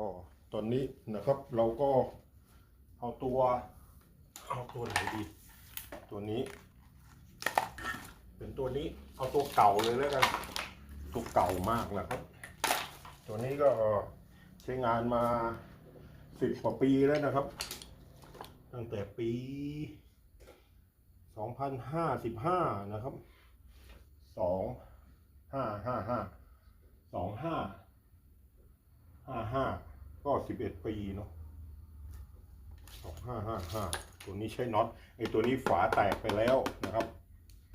ก็ตอนนี้นะครับเราก็เอาตัวเอาตัวไหนดี ตัวนี้ เป็นตัวนี้เอาตัวเก่าเลยแล้วกันตัวเก่ามากนะครับ ตัวนี้ก็ใช้งานมาสิบกว่าปีแล้วนะครับ ตั้งแต่ปี2055นะครับสองห้าห้าห้าสองห้าห้าห้า ก็สิบเอ็ดปีเนาะสองห้าห้าห้าตัวนี้ใช้น็อตไอตัวนี้ฝาแตกไปแล้วนะครับ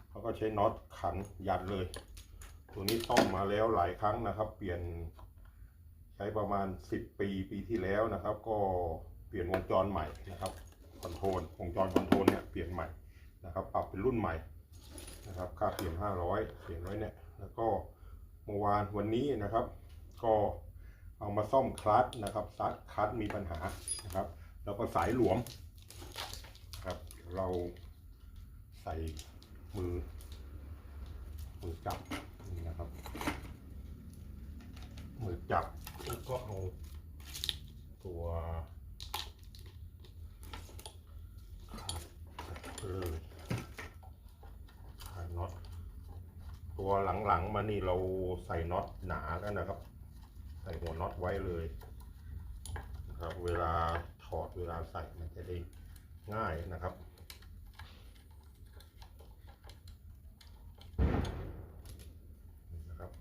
เขาก็ใช้น็อตขันยัดเลย ตัวนี้ซ่อมมาแล้วหลายครั้งนะครับ เปลี่ยนใช้ประมาณสิบปีปีที่แล้วนะครับ ก็เปลี่ยนวงจรใหม่นะครับคอนโทรลวงจรคอนโทรลเนี่ยเปลี่ยนใหม่นะครับ ปรับเป็นรุ่นใหม่นะครับ ค่าเปลี่ยน500เปลี่ยนไว้เนี่ย แล้วก็เมื่อวานวันนี้นะครับ ก็ เอามาซ่อมคลัตช์นะครับซัดคลัตช์มีปัญหานะครับ แล้วก็สายหลวมครับเราใส่มือมือจับนี่นะครับ มือจับแล้วก็เอาตัวเลยขายน็อตตัวหลังๆมานี่เราใส่น็อตหนาแล้วนะครับ ใส่หัวน็อตไว้เลยนะครับเวลาถอดเวลาใส่มันจะได้ง่ายนะครับนะครับ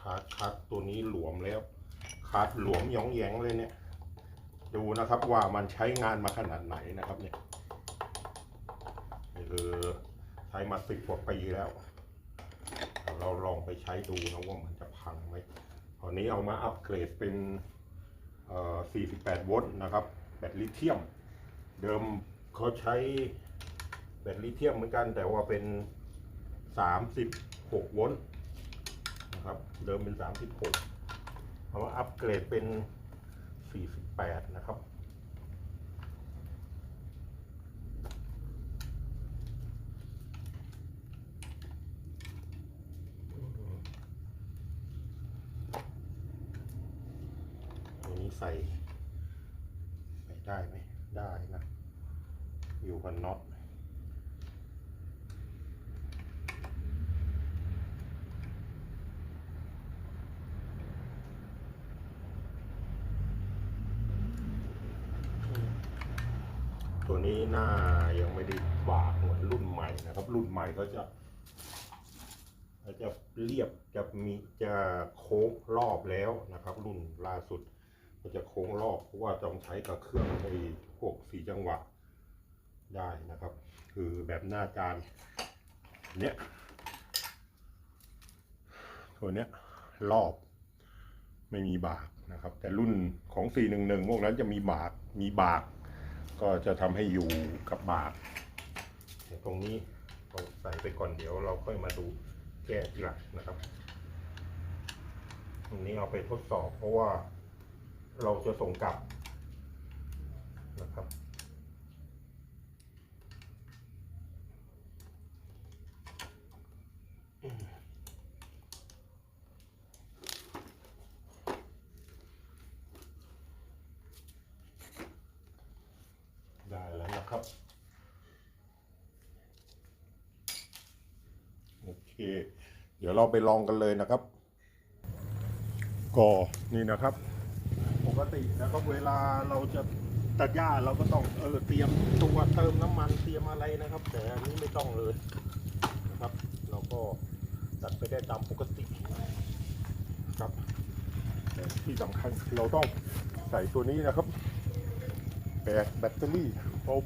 คาร์ดคาร์ดตัวนี้หลวมแล้วคาร์ดหลวมหยองแยงเลยเนี่ย ดูนะครับว่ามันใช้งานมาขนาดไหนนะครับเนี่ยนี่คือใช้มาสิบกว่าปีแล้ว เราลองไปใช้ดูนะว่ามันจะพังไหมตอนนี้เอามาอัปเกรดเป็น48 โวลต์นะครับ แบตลิเธียม เดิมเขาใช้แบตลิเธียมเหมือนกัน แต่ว่าเป็น 36 โวลต์นะครับ เดิมเป็น 36เอามาอัปเกรดเป็น 48 นะครับ ใส่ใส่ได้ไหมได้นะ อยู่กับน็อตตัวนี้หน้ายังไม่ได้บากเหมือนรุ่นใหม่นะครับ รุ่นใหม่ก็จะจะเรียบจะมีจะโค้งรอบแล้วนะครับ รุ่นล่าสุด ก็จะโค้งรอบเพราะว่าต้องใช้กับเครื่องในพวกสีจังหวะได้นะครับ คือแบบหน้าจานเนี้ยตัวเนี้ยรอบไม่มีบากนะครับ แต่รุ่นของ 411 พวกนั้นจะมีบากมีบาก ก็จะทำให้อยู่กับบากแต่ตรงนี้ต้องใส่ไปก่อนเดี๋ยวเราค่อยมาดูแก้ทีหลังนะครับ ตรงนี้เอาไปทดสอบเพราะว่า เราจะส่งกลับนะครับ ได้แล้วนะครับโอเค เดี๋ยวเราไปลองกันเลยนะครับ ก็นี่นะครับ กตินะครับเวลาเราจะตัดหญ้าเราก็ต้องเออเตรียมตัวเติมน้ำมันเตรียมอะไรนะครับ แต่อันนี้ไม่ต้องเลยนะครับ เราก็ตัดไปได้ตามปกติครับแต่ที่สำคัญเราต้องใส่ตัวนี้นะครับแบตแบตเตอรี่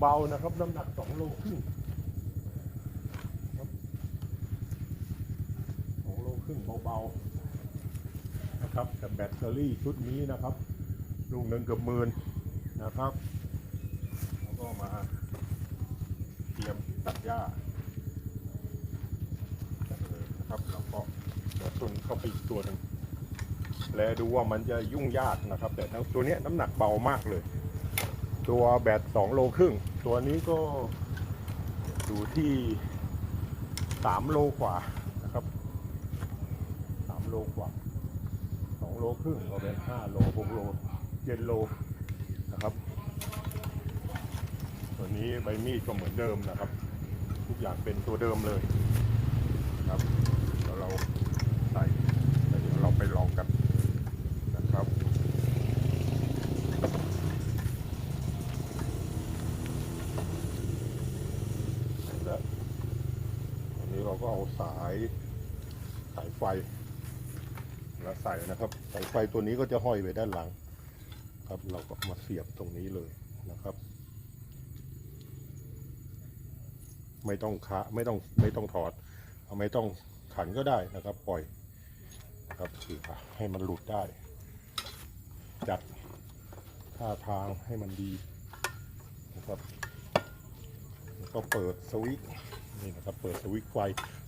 เบาๆนะครับ น้ำหนักสองโลครึ่งสองโลครึ่งเบาๆนะครับกับแบตเตอรี่ชุดนี้นะครับ ลูกหนึ่งเกือบหมื่นนะครับแล้วก็มาเตรียมตัดหญ้านะครับแล้วก็เดี๋ยวตุนเข้าไปอีกตัวหนึ่งแลดูว่ามันจะยุ่งยากนะครับ แต่ตัวนี้น้ำหนักเบามากเลย ตัวแบตสองโลครึ่ง ตัวนี้ก็อยู่ที่สามโลกว่านะครับสามโลกว่าสองโลลครึ่งก็เป็นห้าโลหกโล เจ็ดโลนะครับตัวนี้ใบมีดก็เหมือนเดิมนะครับ ทุกอย่างเป็นตัวเดิมเลยครับเดี๋ยวเราใส่เดี๋ยวเราไปลองกันนะครับและอันนี้เราก็เอาสายสายไฟแล้วใส่นะครับสายไฟตัวนี้ก็จะห้อยไปด้านหลัง ครับ เราก็มาเสียบตรงนี้เลยนะครับ ไม่ต้องคะไม่ต้องไม่ต้องถอดเอาไม่ต้องขันก็ได้นะครับ ปล่อยนะครับคือให้มันหลุดได้ จัดท่าทางให้มันดีนะครับแล้วก็เปิดสวิตช์นี่นะครับเปิดสวิตช์ไฟ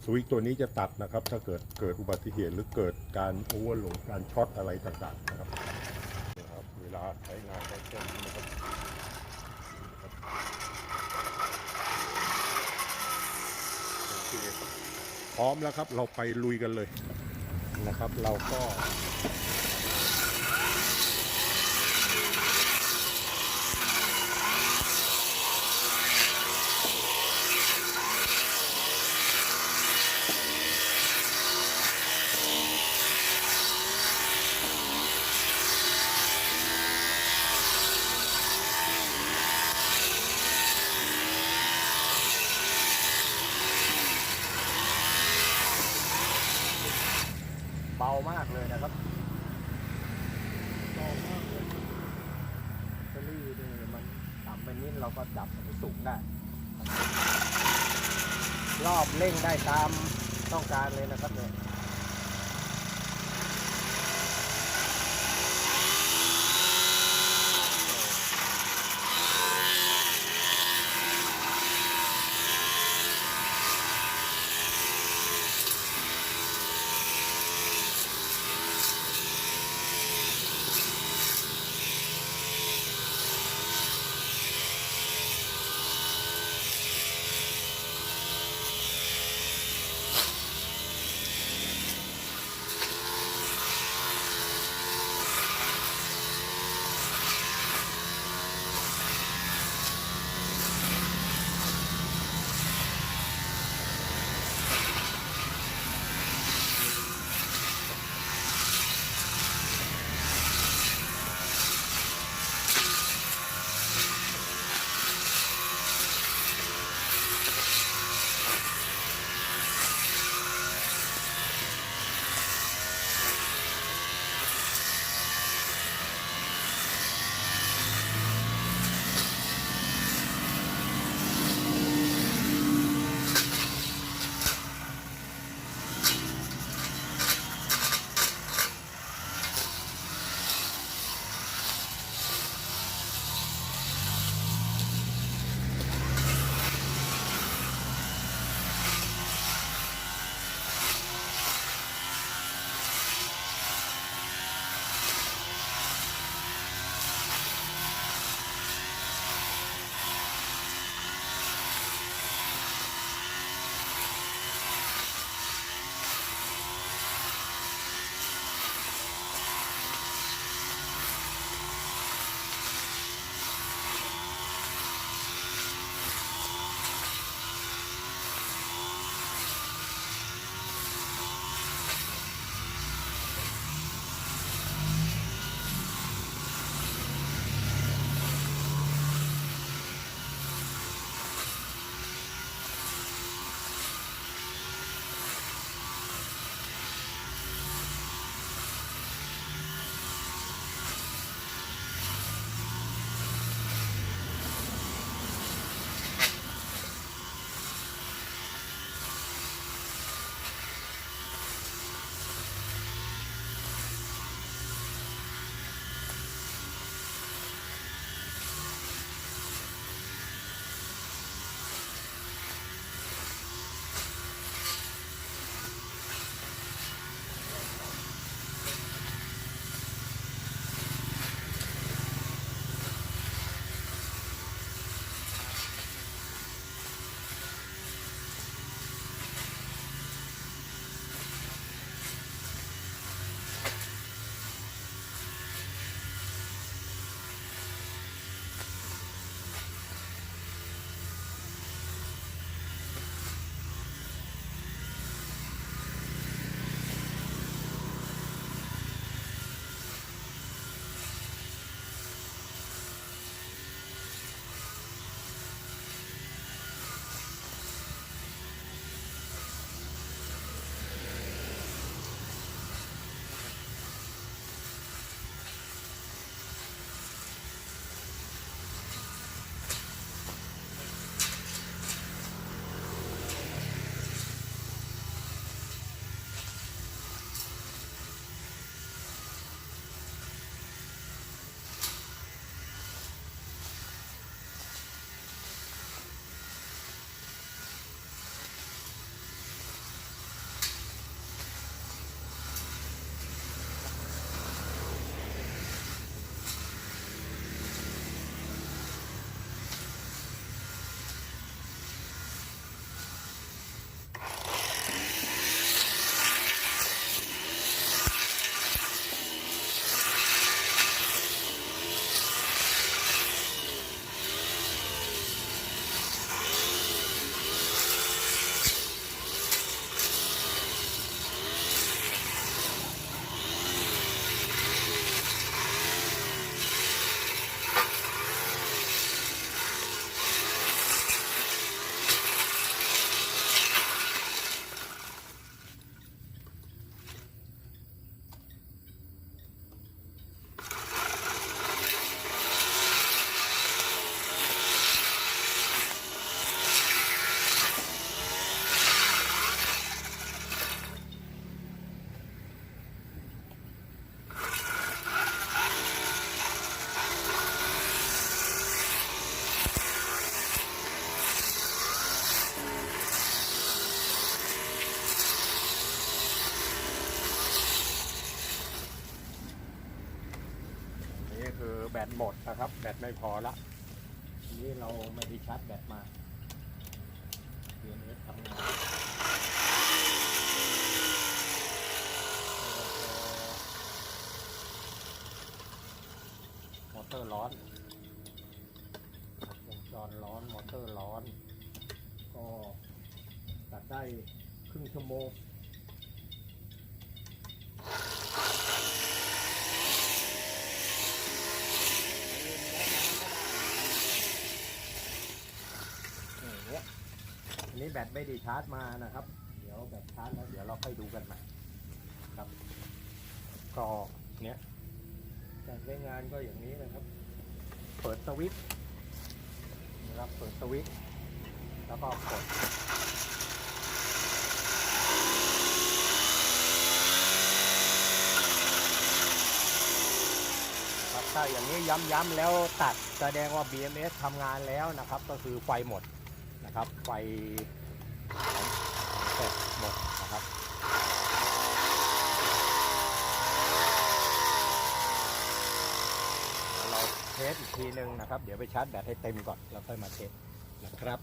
สวิตช์ตัวนี้จะตัดนะครับ ถ้าเกิดเกิดอุบัติเหตุหรือเกิดการโอเวอร์โหลดการช็อตอะไรต่างๆนะครับ ลาใช้งานได้เช่นนี้นะครับโอเคพร้อมแล้วครับเราไปลุยกันเลยนะครับ เราก็ เบามากเลยนะครับเบามากเลยแบตเตอรี่นี่มันต่ำไปนิด เราก็จับสูงได้ รอบเร่งได้ตามต้องการเลยนะครับเนี่ย หมดนะครับ แบตไม่พอละทีนี้เราไม่ได้ชาร์จแบตมา BMS ทำงานมอเตอร์ร้อนวงจรร้อนมอเตอร์ร้อน ก็ตัดได้ครึ่งชั่วโมง อย่างเงี้ยอั นี้แบตไม่ได้ชาร์จมานะครับ เดี๋ยวแบตชาร์จแล้วเดี๋ยวเราค่อยดูกันใหม่ครับก็เนี้ยการใช้งานก็อย่างนี้นะครับ เปิดสวิตช์นะครับเปิดสวิตช์แล้วก็กดครับถ้าอย่างนี้ย้ำๆแล้วตัดแสดงว่า BMS ทำงานแล้วนะครับ ก็คือไฟหมด นะครับไฟเสร็จหมดนะครับเราเทสอีกทีหนึ่งนะครับ เดี๋ยวไปชาร์จแบตให้เต็มก่อนแล้วค่อยมาเทสนะครับ